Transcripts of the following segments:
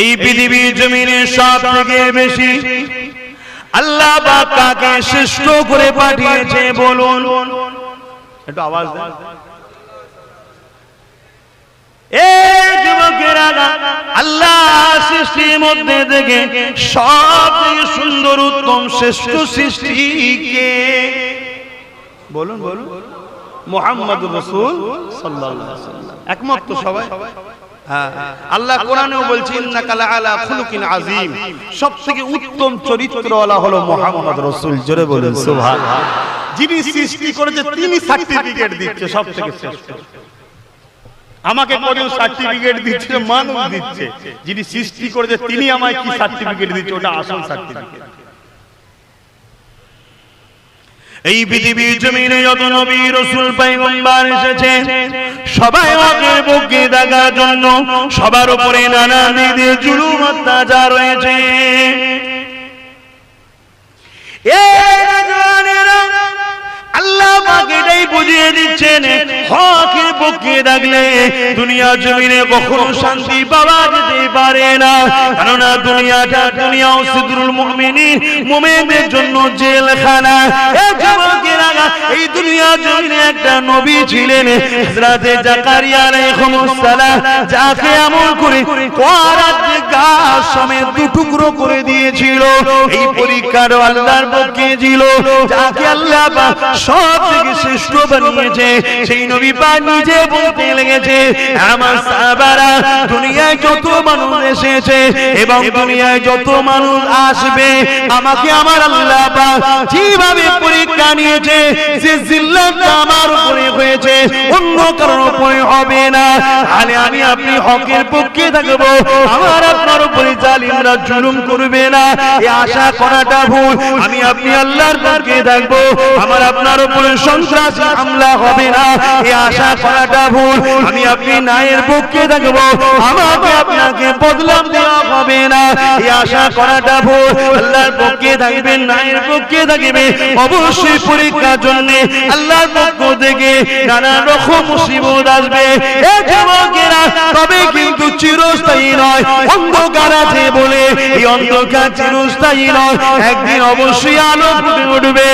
এই পৃথিবীর জমিনে সব থেকে বেশি। আল্লাহ কাকে শ্রেষ্ঠ করে পাঠিয়েছে, বলুন। একটু আওয়াজ আল্লাহ সৃষ্টির মধ্যে সব বলুন বলুন। মোহাম্মদ একমত তো সবাই? আল্লাহ কোরআনেও বলছেন ইন্নাকা আলা খুলুকিন আযীম। সবথেকে উত্তম চরিত্রওয়ালা হলো মোহাম্মদ রসুল। জোরে বলুন, সুবহানাল্লাহ। যিনি সৃষ্টি করেছে, তিনি সার্টিফিকেট দিচ্ছে সব থেকে শ্রেষ্ঠ। আমাকে কোন সার্টিফিকেট দিচ্ছে, মানুষ দিচ্ছে। যিনি সৃষ্টি করেছে, তিনি আমায় কি সার্টিফিকেট দিচ্ছে, ওটা আসল সার্টিফিকেট এই পৃথিবীর জমিনে যত নবী রসুল পাইগম্বার এসেছে সবাই আগে বুকে দেখার জন্য সবার উপরে নানা দিদি জুলুম অত্যাচার রয়েছে। এটাই বুঝিয়ে দিচ্ছেন, হকের পক্ষে থাকলে দুনিয়া জমিনে কখনো শান্তি পাওয়া যেতে পারে না। কেননা দুনিয়াটা দুনিয়া সিদরুল মুমিনী মুমিনের জন্য জেলখানা। এ এই দুনিয়া জমিনে একটা নবী ছিলেন জাকারিয়া যাকে করে গাছ সমেত দু টুকরো করে দিয়েছিল। এই পরীক্ষার আল্লাহর পক্ষে ছিল, যাকে আল্লাহ সব থেকে শ্রেষ্ঠ বানিয়েছে। সেই নবী নিজে বলতে লেগেছে, আমার সাহাবারা দুনিয়ায় যত মানুষ এসেছে এবং দুনিয়ায় যত মানুষ আসবে, আমাকে আমার আল্লাহ যেভাবে পরীক্ষা নিয়েছে যে জিল্লাতটা আমার উপরে হয়েছে অন্য কারোর উপরে হবে না। তাহলে আমি আপনি হকের পক্ষে থাকব, আমার আপনার উপরে জালিমরা জুলুম করবে না। এই আশা করাটা ভুল, আমি আপনি আল্লাহর পক্ষে থাকব, আমার আপনার উপরে সন্ত্রাসী হামলা হবে না। এই আশা করাটা ভুল, আমি আপনি নায়ের পক্ষে থাকব, আমাকে আপনাকে বদলাম দেওয়া হবে না। এই আশা করাটা ভুল, আল্লাহর পক্ষে থাকবেন নায়ের পক্ষে থাকবে অবশ্যই পরীক্ষার জন্য আল্লাহর পক্ষ থেকে নানা রকম মুসিবত আসবে। তবে কিন্তু চিরস্থায়ী নয়। অন্ধকার আছে বলে এই অন্ধকার চিরস্থায়ী নয়। একদিন অবশ্যই আলো ফুটে উঠবে।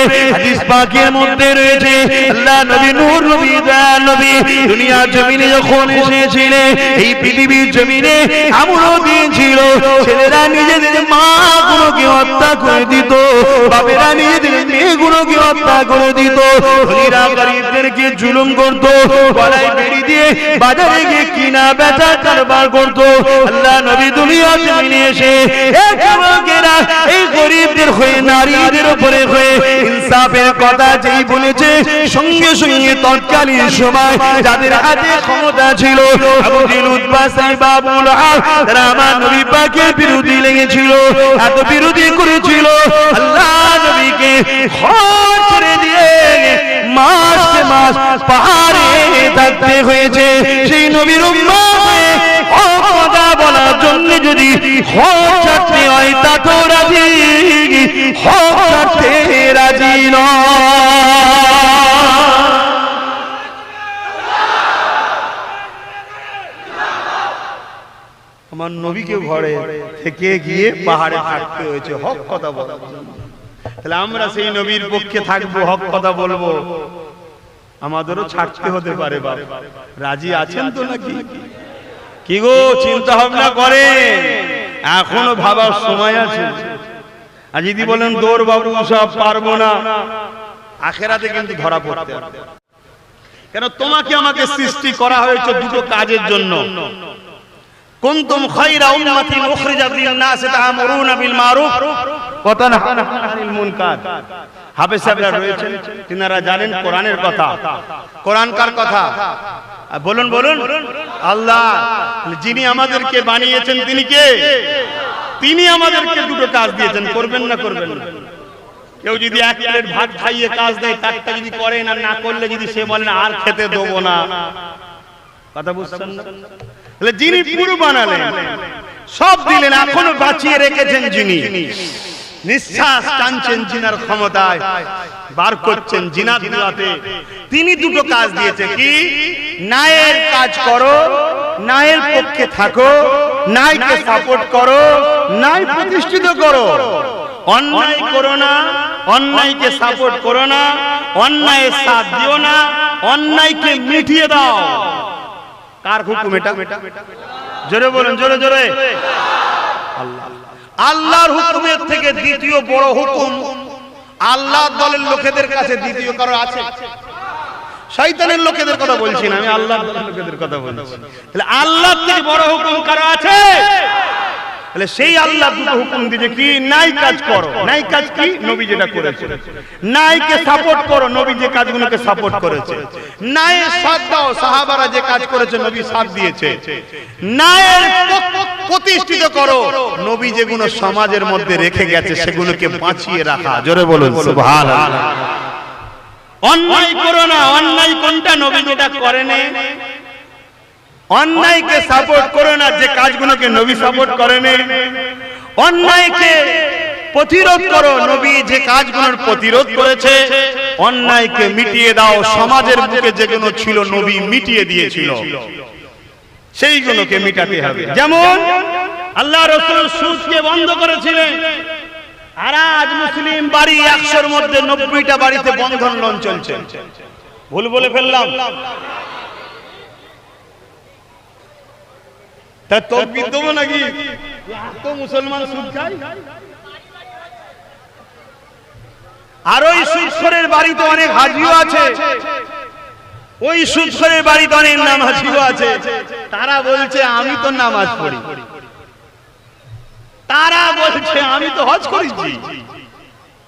পাকের মধ্যে রয়েছে, আল্লাহ নবী নূর নবী, দয়াল নবী দুনিয়া জমিনে যখন এসেছিলেন এই পৃথিবীর জমিনে আমলও দিয়েছিল। ছেলেরা নিজেদের মা গুলোকে হত্যা করে দিত। বাবেরা নিজেদের মেয়েগুলোকে হত্যা করে দিত। গরিবদেরকে জুলুম করত। গলায় দিয়ে বাজারে গিয়ে কিনা বেচা কারবার করত। আল্লাহ নবী দুনিয়া জমিনে এসে এই গরিবদের হয়ে, নারীদের উপরে হয়ে ইনসাফের কথা যেই বলেছে, সঙ্গে সঙ্গে তৎকালীন সময় যাদের হাতে ক্ষমতা ছিল নবী বিরোধী লেগেছিল, এত বিরোধী করেছিল। আল্লাহ নবীকে ছেড়ে দিয়ে মাসকে মাস পাহাড়ে থাকতে হয়েছে। সেই নবীর বলার জন্য যদি হয় তা তো রাজি রাজি আমার নবীকে ঘরে থেকে গিয়ে পাহাড়ে থাকতে হয়েছে। হক কথা জন্য। তাহলে আমরা সেই নবীর পক্ষে থাকব, হক কথা বলব। আমাদেরও ছাড়তে হতে পারে রাজি আছেন তো নাকি? কি গো, চিন্তা ভাবনা করে এখনও ভাবার সময় আছে। আর যদি বলেন, দৌড় বাবু, সব পারব না। আখেরাতে কিন্তু ধরা পড়তে কেন, তোমাকে আমাকে সৃষ্টি করা হয়েছে দুটো কাজের জন্য। কুনতুম খায়রা উম্মাতিন উখরিজাত লিন-নাস তা'মুরুনা বিল মারুফ। ওয়া তানহাউনা আনিল মুনকার হাফেজ সাহেবরা রয়েছেন। তিনারা জানেন কোরআনের কথা। কোরআন কার কথা? বলুন বলুন। আল্লাহ যিনি আমাদেরকে বানিয়েছেন তিনি কে? তিনি আমাদেরকে দুটো কাজ দিয়েছেন করবেন না করবেন না। কেউ যদি এক প্লেট ভাত খাইয়ে কাজ দেয় তারটা যদি করেন আর না করলে যদি সে বলেন আর খেতে দেবো না। কথা বুঝছেন না? যিনি পুরো বানালেন সব দিলেন এখনও বাঁচিয়ে রেখেছেন যিনি। নিঃশ্বাস টানছেন জিনার ক্ষমতায়, বার করছেন জিনা দুয়াতে তিনি দুটো কাজ দিয়েছে কি? নায়ের কাজ করো, নায়ের পক্ষে থাকো নাইকে সাপোর্ট করো নাই প্রতিষ্ঠিত করো। অন্যায় করো না, অন্যায়কে সাপোর্ট করো না অন্যায়ের সাথ দিও না, অন্যায়কে মিটিয়ে দাও। কার হুকুম এটা? জোরে বলুন, জোরে জোরে। আল্লাহ। আল্লাহর হুকুমের থেকে দ্বিতীয় বড় হুকুম আল্লাহ দলের লোকেদের কাছে দ্বিতীয় কারও আছে? শয়তানের লোকেদের কথা বলছি না, আমি আল্লাহর লোকেদের কথা বলছি। তাহলে আল্লাহ থেকে বড় হুকুম কারও আছে? তাহলে সেই আল্লাহ দুটো হুকুম কি? নাই কাজ করো। নাই কাজ কি? নবী যেটা করেছে। নাইকে সাপোর্ট করো, নবী যে কাজগুলোকে সাপোর্ট করেছে। নাই সাথ দাও, সাহাবারা যে কাজ করেছে, নবী সাথ দিয়েছে। নায়ের প্রতিষ্ঠিত করো। নবী যেগুলো সমাজের মধ্যে রেখে গেছে, সেগুলোকে বাঁচিয়ে রাখা। জোরে বলুন অন্যায় করো না, অন্যায় কোনটা নবী যেটা করেনি? অন্যায়কে সাপোর্ট করো না, যে কাজগুলোকে নবী সাপোর্ট করেনি। অন্যায়কে প্রতিরোধ করো, নবী যে কাজগুলোর প্রতিরোধ করেছে। অন্যায়কে মিটিয়ে দাও, সমাজের বুকে যেগুলো ছিল, নবী মিটিয়ে দিয়েছিল। সেইগুলোকে মিটাতে হবে। যেমন আল্লাহ রসুল সুদকে বন্ধ করেছিলেন। আর আজ মুসলিম বাড়ি একশোর মধ্যে নব্বইটা বাড়িতে বন্ধন লোন চলছে। ভুল বলে ফেললাম। তা তকবির দেবো নাকি? এত মুসলমান সুদ খায় আর ওই সুৎসরের বাড়িতে অনেক হাজিও আছে। ওই সুৎসরের বাড়িতে অনেক নাম হাজিও আছে। তারা বলছে, আমি তো নামাজ পড়ি। তারা বলছে, আমি তো হজ করেছি।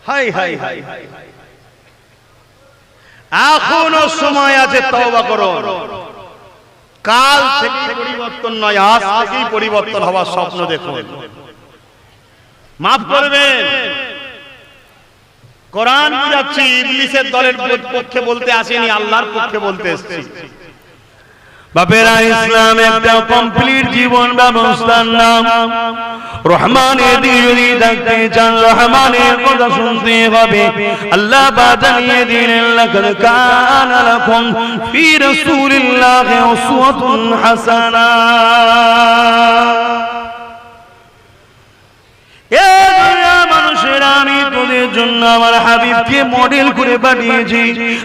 হাই হাই হাই হাই। এখনও সময় আছে তওবা করো। কাল থেকে পরিবর্তন নয় আজ থেকেই পরিবর্তন হওয়ার স্বপ্ন দেখুন। মাফ করবেন। কোরআন যাচ্ছি ইবলিসের দলের পক্ষে বলতে আসেনি আল্লাহর পক্ষে বলতে এসেছি। বাপেরা, ইসলাম একটা কমপ্লিট জীবন ব্যবস্থার নাম। রহমানের যদি থাকতে চান রহমানের কথা শুনতে হবে। আল্লাহ বাজানিয়ে দিলেন, লাকাদ কানা লাকুম ফি রাসূলিল্লাহি উসওয়াতুন হাসানা। এ জন্য আমার হাবিবকে মডেল করে পাঠিয়েছি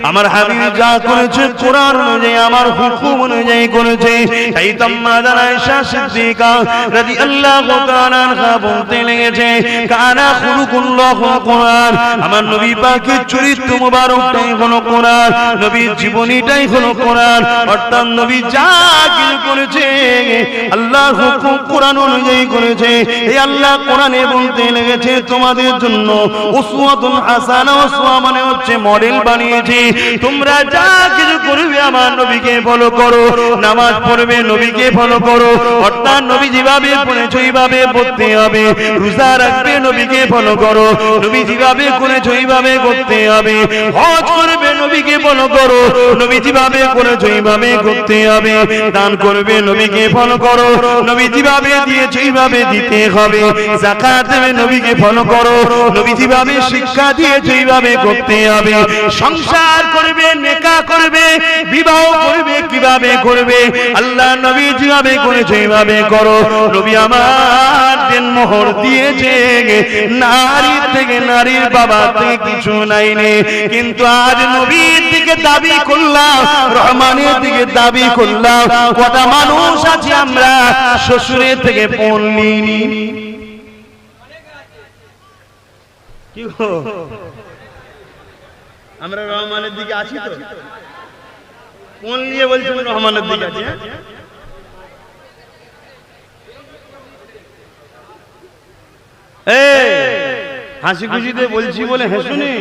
আমার হাবিব যা করেছে কোরআন অনুযায়ী, আমার হুকুম অনুযায়ী করেছে। তাই তাম্মা দানাইশা সিদ্দিকা রাদিয়াল্লাহু তাআলা আনহা বলতে লেগেছে, কানা খুলুকুল্লাহ কোরআন। আমার নবী পাকের চরিত্র মুবারকটাই হলো কোরআন, নবীর জীবনীটাই হলো কোরআন। অর্থাৎ নবী যা কিছু করেছে, আল্লাহর হুকুম কোরআন অনুযায়ী করেছে। এই আল্লাহ কোরআনে বলতে লেগেছে, তোমাদের জন্য উসওয়াতুন হাসানা উসওয়া মানে হচ্ছে মডেল বানিয়েছি। তোমরা যা কিছু করবে আমার নবীকে ফলো করো। নামাজ পড়বে নবীকে ফলো করো। অর্থাৎ নবী যেভাবে পড়েছো এইভাবে পড়তে হবে। রোজা রাখবে নবীকে ফলো করো। নবী যেভাবে করেছ এইভাবে করতে হবে। হজ করবে নবীকে ফলো করো। নবী যেভাবে করেছ এইভাবে করতে হবে। দান করবে নবীকে ফলো করো। নবী যেভাবে দিয়েছ এইভাবে দিতে হবে। দেবে নবীকে ফলো করো। নবী যেভাবে শিক্ষা দিয়েছ এইভাবে করতে হবে, সংসার করবে, নেকা করবে, বিবাহ করবে, কীভাবে করবে, আল্লাহ নবী যেভাবে করেছে এইভাবে করো, নবী আমার দেন মোহর দিয়েছে নারীর থেকে নারীর বাবা থেকে কিছু নাই নে, কিন্তু আজ নবীর দিকে দাবি করলাম, রহমানের দিকে দাবি করলাম, কটা মানুষ আছে আমরা, শ্বশুরের থেকে পণ কি? আমরা রহমানের দিকে আছি তো। কোন নিয়ে বলছি রহমানের দিকে আছি হ্যাঁ? হাসি খুশিতে বলছি বলে হেসুনি।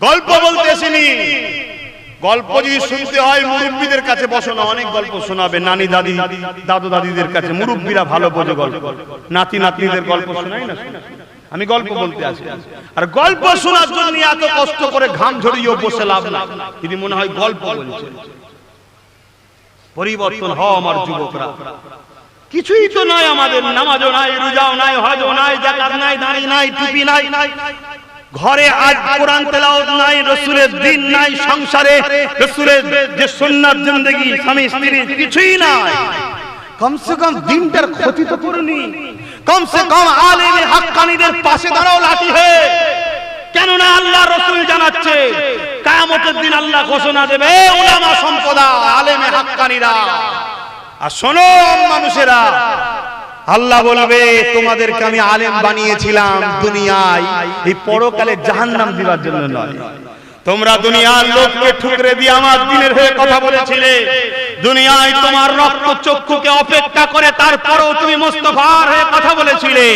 গল্প বলতে আসিনি গল্প যদি শুনতে হয়, মুরব্বীদের কাছে বসো না, অনেক গল্প শোনাবে, নানি, দাদি, দাদু, দাদিদের কাছে। মুরব্বীরা ভালো বোঝে গল্প। নাতি, নাতনিদের গল্প শোনাই না? আমি গল্প বলতে আসি। আর গল্প শোনার জন্য এত কষ্ট করে ঘাম ঝরিয়েও বসে লাভ না যদি মনে হয় গল্প বলছে পরিবর্তন হও আমার যুবকরা। কিছুই তো নাই আমাদের। নামাজও নাই রোজাও নাই হজও নাই জাকাত নাই দাড়ি নাই টুপি নাই ঘরে আজ কোরআন তেলাওয়াত নাই রসুলের দিন নাই সংসারে রসুলের যে সুন্নাত জিন্দেগি স্বামী স্ত্রী কিছুই নাই। কমসে কম দিনটার ক্ষতি তো করুনি। কমসে কম আলেমে হাক্কানিদের পাশে দাঁড়াও লাঠি হয়ে কেননা আল্লাহ রসুল জানাচ্ছে কায়ামতের দিন আল্লাহ ঘোষণা দেবে "এ উলামা সম্পদা আলেমে হাক্কানিরা। আর শোনো মানুষেরা আল্লাহ বলবে তোমাদেরকে আমি আলেম বানিয়েছিলাম দুনিয়ায় এই পরকালে জাহান্নাম দিবার জন্য নয়। তোমরা দুনিয়ার লোককে ঠুকরে দিয়ে আমার দিনের হয়ে কথা বলেছিলে। দুনিয়ায় তোমার রক্ত চক্ষুকে অপেক্ষা করে, তারপরও তুমি মোস্তফার হয়ে কথা বলেছিলে।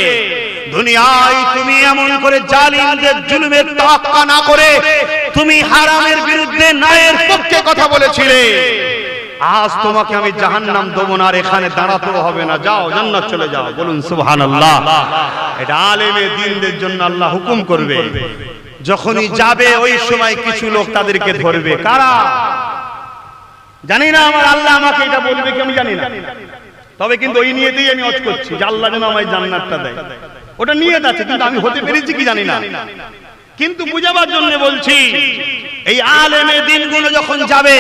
দুনিয়ায় তুমি এমন করে জালিমদের জুলুমের তাক্কা না করে, তুমি হারামের বিরুদ্ধে ন্যায়ের পক্ষে কথা বলেছিলে। আজ তোমাকে আমি জাহান্নাম দেবো না আর এখানে দাঁড়াতেও হবে না। যাও, জান্নাত চলে যাও। বলুন, সুবহানাল্লাহ। এটা আলেমে দিনদের জন্য আল্লাহ হুকুম করবে। যখনই যাবে ওই সময় কিছু লোক তাদেরকে ধরবে। কারা? জানি না আমার আল্লাহ আমাকে এটা বলবে কি আমি জানি না। তবে কিন্তু ওই নিয়ে দিয়ে আমি অজ করছি যে আল্লাহ যেন আমায় জান্নাতটা দেয়। ওটা নিয়ে যাচ্ছে কিন্তু আমি হতে পেরেছি কি জানি না। কিন্তু বুঝাবার জন্য বলছি এই আলেমে দিনগুলো যখন যাবে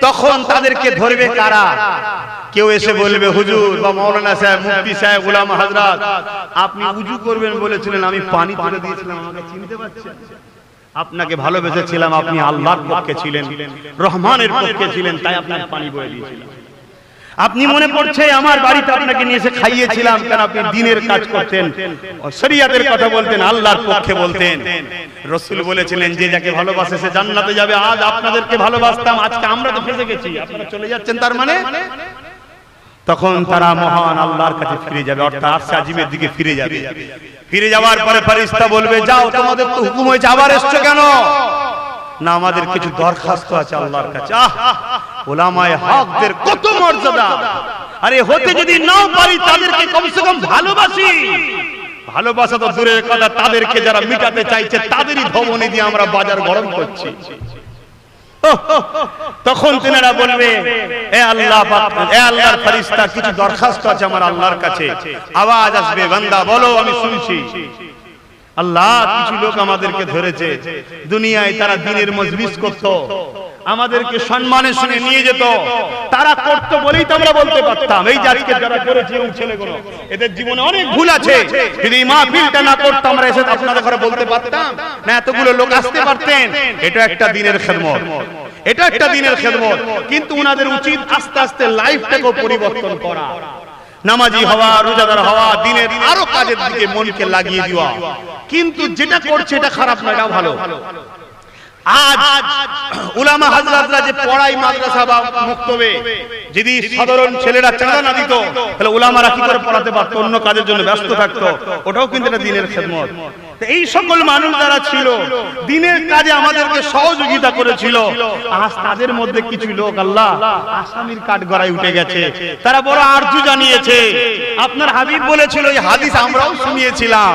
তখন তাদেরকে ধরবে কারা? কেউ এসে বলবে, হুজুর বা মৌলানা সাহেব, মুফতি সাহেব গোলাম হাজরাত, আপনি উজু করবেন বলেছিলেন, আমি পানি তুলে দিয়েছিলাম, আমাকে চিনতে পারছেন? আপনাকে ভালোবেসেছিলাম, আপনি আল্লাহর পক্ষে ছিলেন, রহমানের পক্ষে ছিলেন, তাই আপনার পানি বয়ে দিয়েছিলাম। আপনি মনে পড়ছে আমার বাড়িতে আপনাকে নিয়ে এসে খাইয়েছিলাম কেন আপনি দিনের কাজ করতেন? শরিয়াতের কথা বলতেন আল্লাহর পক্ষে বলতেন। রসুল বলেছিলেন যে যাকে ভালোবাসে সে জান্নাতে যাবে। আজ আপনাদেরকে ভালোবাসতাম আজকে আমরা তো ফেসে গেছি। আপনারা চলে যাচ্ছেন তার মানে? তখন তারা মহান আল্লাহর কাছে ফিরে যাবে। অর্থাৎ আরশে আজিমের দিকে ফিরে যাবে। ফিরে যাওয়ার পরে ফেরেশতা বলবে যাও তোমাদের তো হুকুম হয়েছে আবার এসছো কেন? না আমাদের কিছু দরখাস্ত আছে আল্লাহর কাছে। আহ! ওলামায়ে হকদের কত মর্যাদা। আরে হতে যদি নাও পারি, তাদেরকে কমসে কম ভালোবাসি। ভালোবাসা তো দূরের কথা, তাদেরকে যারা মিটাতে চাইছে, তাদেরই ধমনী দিয়ে আমরা বাজার গরম করছি। তখন তিনারা বলবে, এ আল্লাহ এ কিছু দরখাস্ত আছে আমার আল্লাহর কাছে। আওয়াজ আসবে, বান্দা, বলো, আমি শুনছি। আল্লাহ কিছু লোক আমাদেরকে ধরেছে। দুনিয়ায় তারা দিনের মজলিস করত। আমাদেরকে সম্মানের সঙ্গে নিয়ে যেত। তারা করতো বলেই তো আমরা বলতে পারতাম। এই আজকে যারা করেছে এবং ছেলেগুলো, এদের জীবনে অনেক ভুল আছে। যদি এই মাহফিলটা না করতাম আমরা এসে আপনাদের ঘরে বলতে পারতাম না, এতগুলো লোক আসতে পারতেন। এটা একটা দিনের খেদমত। এটা একটা দিনের খেদমত। কিন্তু উনাদের উচিত আস্তে আস্তে লাইফটাকেও পরিবর্তন করা। নামাজি হওয়া রোজাদার হওয়া দিনের আরও কাজের দিকে মনকে লাগিয়ে দেওয়া। কিন্তু যেটা করছে এটা খারাপ না এটা ভালো। আজ উলামা হাজরাতরা যে পড়াই মাদ্রাসা বা মুক্তবে, যদি সাধারণ ছেলেরা চাঁদা না দিত, তাহলে উলামারা কি করে পড়াতে অন্য কাজের জন্য ব্যস্ত থাকতো, ওটাও কিন্তু একটা দিনের খেদমত। এই সকল মানুষ যারা ছিল, দিনের কাজে আমাদেরকে সহযোগিতা করেছিল, আজ তাদের মধ্যে কিছু লোক, আল্লাহ, আসামির কাঠ গড়ায় উঠে গেছে। তারা বড় আরজু জানিয়েছে। আপনার হাবিব বলেছিল, এই হাদিস আমরাও শুনিয়েছিলাম।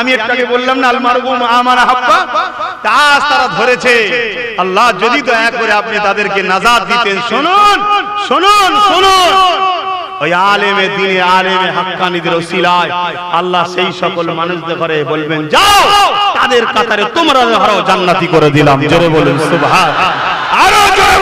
আমি একটু আগে বললাম না আলমারগুম আমার তা আজ তারা ধরেছে। আল্লাহ যদি দয়া করে আপনি তাদেরকে নাজাদ দিতেন শুনুন শুনুন শুনুন। ওই আলেমে দিনে আলেমে হাক্কানিদের ওসিলায় আল্লাহ সেই সকল মানুষদের ঘরে বলবেন যাও! তাদের কাতারে তোমরা ধরো জান্নাতি করে দিলাম। জোরে বলুন সুবহান। আরও জোরে